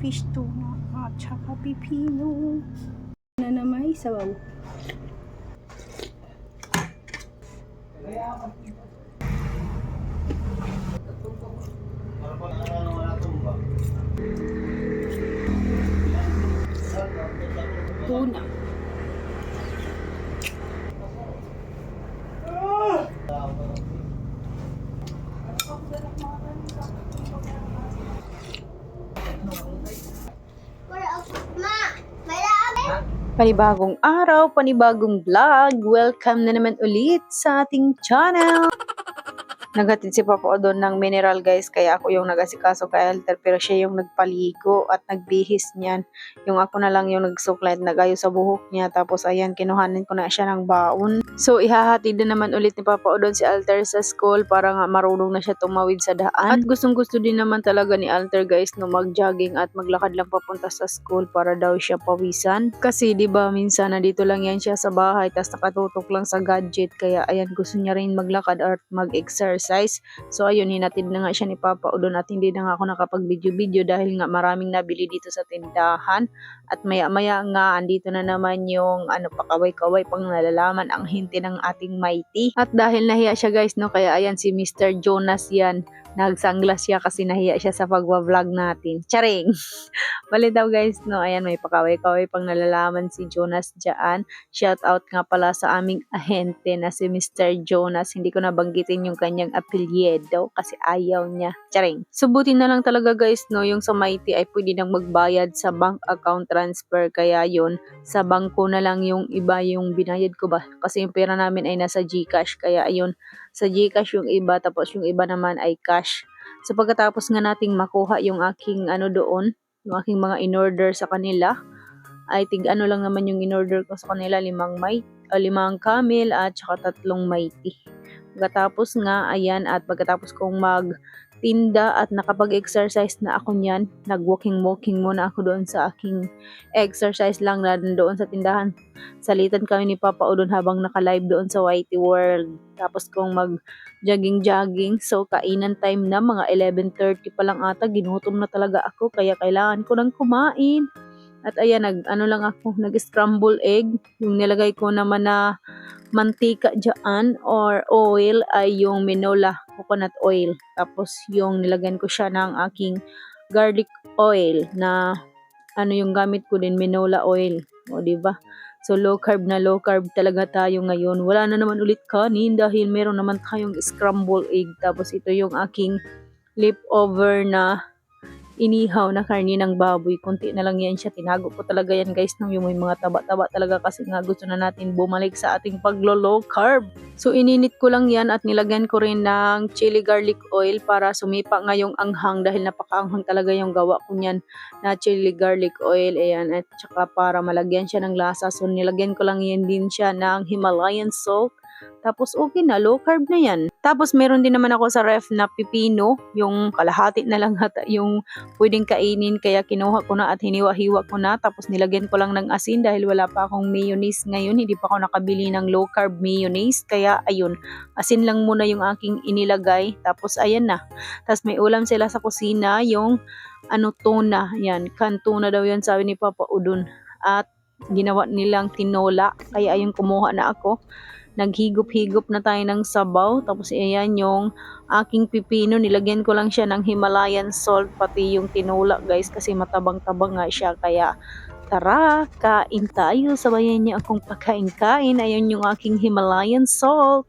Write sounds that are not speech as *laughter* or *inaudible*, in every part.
fish tuna at saka pipino na na may sabaw. Tuna. Panibagong araw, panibagong vlog. Welcome na naman ulit sa ating channel. Nagatid si Papa Odon ng mineral guys, kaya ako yung nagasikaso kay Alter, pero siya yung nagpaligo at nagbihis niyan. Yung ako na lang yung nagsuklay at nagayo sa buhok niya, tapos ayan, kinuhanin ko na siya ng baon. So, ihahatid na naman ulit ni Papa Odon si Alter sa school para nga marunong na siya tumawid sa daan. At gustong gusto din naman talaga ni Alter guys no mag-jogging at maglakad lang papunta sa school para daw siya pawisan. Kasi 'di ba minsan nandito lang yan siya sa bahay tapos nakatutok lang sa gadget kaya ayan gusto niya rin maglakad at mag-exercise. So ayun hinatid na nga siya ni Papa. Udon at hindi na nga ako nakapag-video-video dahil nga maraming nabili dito sa tindahan at maya-maya nga andito na naman yung ano pakaway-kaway pang nalalaman ang hinti ng ating mighty. At dahil nahiya siya guys no kaya ayan si Mr. Jonas yan nagsanglas siya kasi nahiya siya sa pagwa-vlog natin. Charing! *laughs* Bali daw guys, no, ayan, may pakaway-kaway pang nalalaman si Jonas dyan. Shout out nga pala sa aming ahente na si Mr. Jonas. Hindi ko nabanggitin yung kanyang apelyido kasi ayaw niya. Charing! Subutin na lang talaga guys, no, yung sa Mighty ay pwede nang magbayad sa bank account transfer. Kaya yun, sa bangko na lang yung iba yung binayad ko ba. Kasi yung pera namin ay nasa Gcash. Kaya ayun, sa Gcash yung iba tapos yung iba naman ay cash. So pagkatapos nga nating makuha yung aking ano doon, yung aking mga in-order sa kanila, ay tig ano lang naman yung in-order ko sa kanila, limang may, uh, limang camel at saka tatlong mighty. Pagkatapos nga, ayan, at pagkatapos kong mag tinda at nakapag-exercise na ako niyan, nag-walking-walking muna ako doon sa aking exercise lang na doon sa tindahan. Salitan kami ni Papa Udon habang naka-live doon sa Whitey World. Tapos kung mag jogging-jogging, so kainan time na, mga 11.30 pa lang ata, ginutom na talaga ako, kaya kailangan ko nang kumain. At ayan, nag, ano lang ako, nag-scramble egg. Yung nilagay ko naman na mantika dyan or oil ay yung minola coconut oil. Tapos yung nilagyan ko siya ng aking garlic oil na ano yung gamit ko din, minola oil. O, di ba? So, low carb na low carb talaga tayo ngayon. Wala na naman ulit kanin dahil meron naman tayong scramble egg. Tapos ito yung aking leftover na inihaw na karni ng baboy. Kunti na lang yan siya. Tinago ko talaga yan guys nang yung may mga taba-taba talaga kasi nga gusto na natin bumalik sa ating paglo-low carb. So ininit ko lang yan at nilagyan ko rin ng chili garlic oil para sumipa nga yung anghang dahil napakaanghang talaga yung gawa ko niyan na chili garlic oil. Ayan at saka para malagyan siya ng lasa. So nilagyan ko lang yan din siya ng Himalayan salt. Tapos okay na, low carb na yan. Tapos meron din naman ako sa ref na pipino, yung kalahati na lang hata yung pwedeng kainin kaya kinuha ko na at hiniwa-hiwa ko na. Tapos nilagyan ko lang ng asin dahil wala pa akong mayonnaise ngayon. Hindi pa ako nakabili ng low carb mayonnaise. Kaya ayun, asin lang muna yung aking inilagay. Tapos ayan na. Tapos may ulam sila sa kusina, yung ano tuna. Yan, kan tuna daw yan sabi ni Papa Udon. At ginawa nilang tinola. Kaya ayun kumuha na ako naghigop-higop na tayo ng sabaw. Tapos ayan yung aking pipino. Nilagyan ko lang siya ng Himalayan salt pati yung tinula guys kasi matabang-tabang nga siya. Kaya tara, kain tayo. Sabayan niyo akong pagkain-kain. Ayun yung aking Himalayan salt.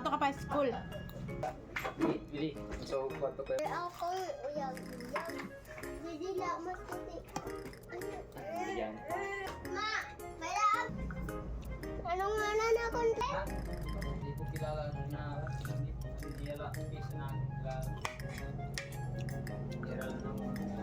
Nakato ka pa school. Bili. So, kwarto ko Para ako, uyag, uyag. Hindi lang matuti. yan. Ma, malap. Anong mana na konti? Ha? Hindi ko kilala na hindi ko kilala. Bisa na kilala. Kilala na ako.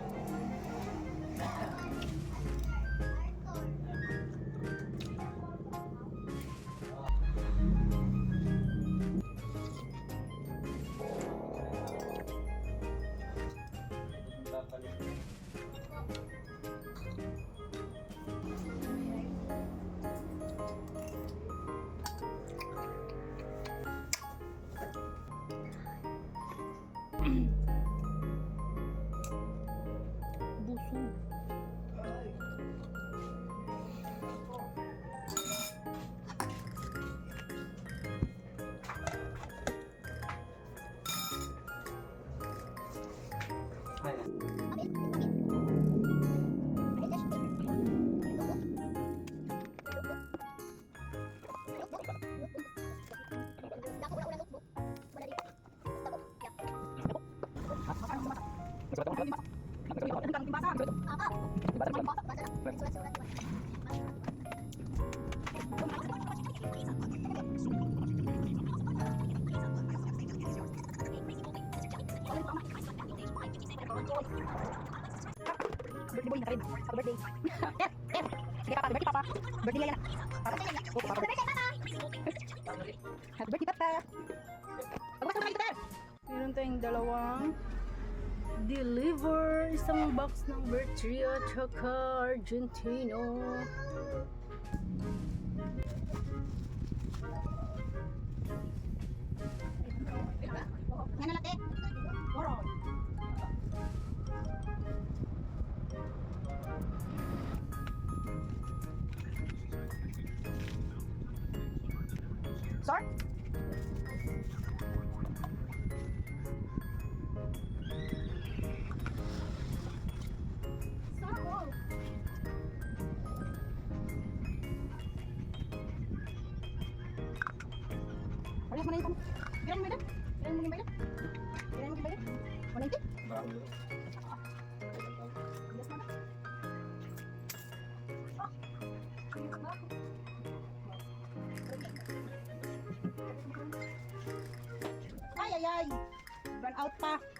Aynen. Apa? Baca, baca, Birthday boy na rin. Happy birthday. Eh, eh. Sige papa, birthday papa. Birthday yan. Papa. Oh, papa. Happy birthday papa. Pagbukas mo kayo dito, Meron tayong dalawang deliver isang box ng Bertria tsaka Argentino. Yan na late. Ay, ay, ay. Run out pa.